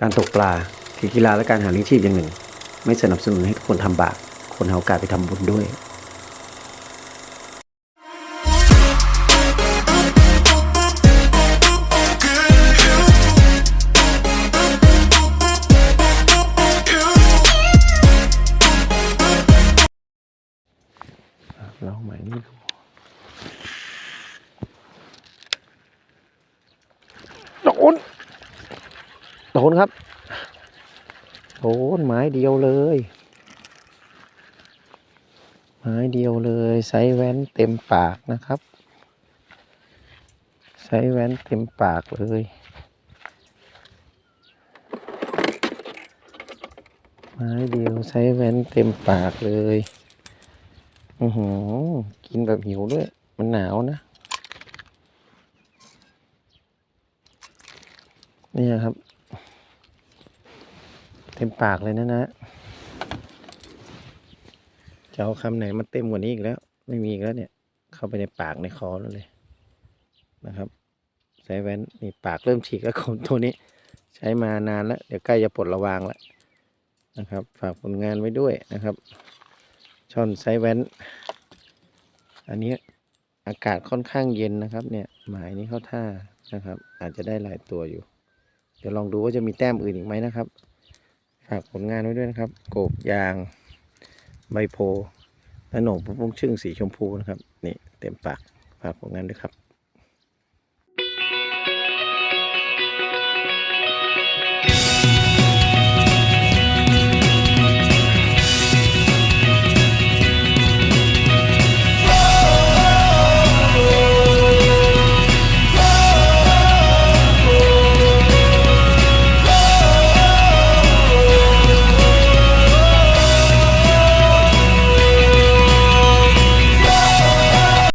การตกปลาคือกีฬาและการหาเลี้ยงชีพอย่างหนึ่ง ไม่สนับสนุนให้ทุกคนทำบาปคนหาโอกาสไปทำบุญด้วยลองใหม่นี่ดูโดน โดนครับ โดนไม้เดียวเลย ไม้เดียวเลยไซส์แว้นเต็มปากนะครับไซส์แว้นเต็มปากเลยไม้เดียวไซส์แว้นเต็มปากเลย อือหือ กินแบบหิวด้วย มันหนาวนะ นี่ครับ เต็มปากเลยนะนะจะเอาคำไหนมาเต็มกว่านี้อีกแล้ว ไม่มีอีกแล้วเนี่ย เข้าไปในปากในคอแล้วเลยนะครับใช้แว่นนี่ปากเริ่มฉีกแล้วคนตัวนี้ ใช้มานานแล้ว เดี๋ยวใกล้จะปลดระวางแล้วนะครับ ฝากผลงานไว้ด้วยนะครับ ช่อนไซแว้นอันนี้อากาศค่อนข้างเย็นนะครับ เนี่ยหมายนี้เข้าท่านะครับ อาจจะได้หลายตัวอยู่ เดี๋ยวลองดูว่าจะมีแต้มอื่นอีกไหมนะครับ ฝากผลงานไว้ด้วยนะครับ โกบยาง ใบโพและหน่งปุ้งชึ่งสีชมพูนะครับ นี่เต็มปากฝากผลงานด้วยครับ